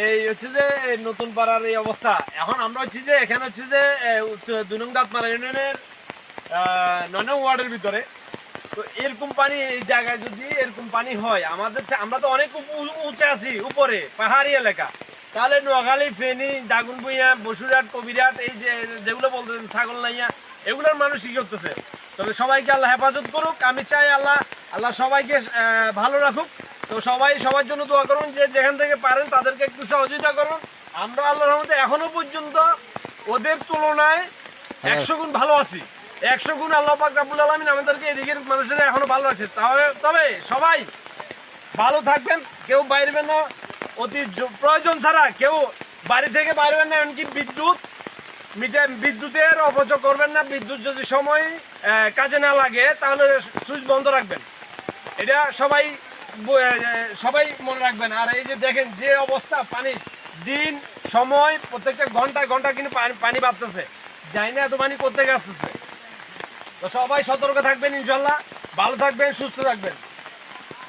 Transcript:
এই হচ্ছে যে নতুন পাড়ার এই অবস্থা। এখন আমরা হচ্ছে যে, এখানে হচ্ছে যে দুই নং দাঁতমারা ইউনিয়নের নয় নং ওয়ার্ডের ভিতরে। তো এরকম পানি, এই জায়গায় যদি এরকম পানি হয়, আমাদের আমরা তো অনেক উঁচে আছি, উপরে, পাহাড়ি এলাকা। তাহলে নোয়াখালী, ফেনী দাগুনবুইয়া বসুরহাট, কবিরহাট, এই যে, যেগুলো বলতেছেন, ছাগল নাইয়া, এগুলোর মানুষ কি করতেছে? তবে সবাইকে আল্লাহ হেফাজত করুক, আমি চাই আল্লাহ আল্লাহ সবাইকে ভালো রাখুক। তো সবাই সবার জন্য দোয়া করুন যে যেখান থেকে পারেন তাদেরকে একটু সহযোগিতা করুন। আমরা আল্লাহর রহমতে এখনও পর্যন্ত ওদের তুলনায় একশো গুণ ভালো আছি। একশো গুণ আল্লাহ পাক রাবুল আলমিন আমাদেরকে এদিকের মানুষেরা এখনও ভালো আছে। তবে তবে সবাই ভালো থাকবেন কেউ বাইরবেন না। অতি প্রয়োজন ছাড়া কেউ বাড়ি থেকে বাইরবেন না এমনকি বিদ্যুৎ মিটার বিদ্যুতের অপচয় করবেন না। বিদ্যুৎ যদি সময় কাজে না লাগে তাহলে সুইচ বন্ধ রাখবেন। এটা সবাই সবাই মনে রাখবেন, আর এই যে দেখেন যে অবস্থা, পানি দিন, সময়, প্রত্যেকটা ঘন্টায় ঘণ্টা কিন্তু পানি বাড়তেছে। যাই না এত পানি করতে গেছে তো সবাই সতর্ক থাকবেন ইনশাল্লাহ। ভালো থাকবেন, সুস্থ থাকবেন।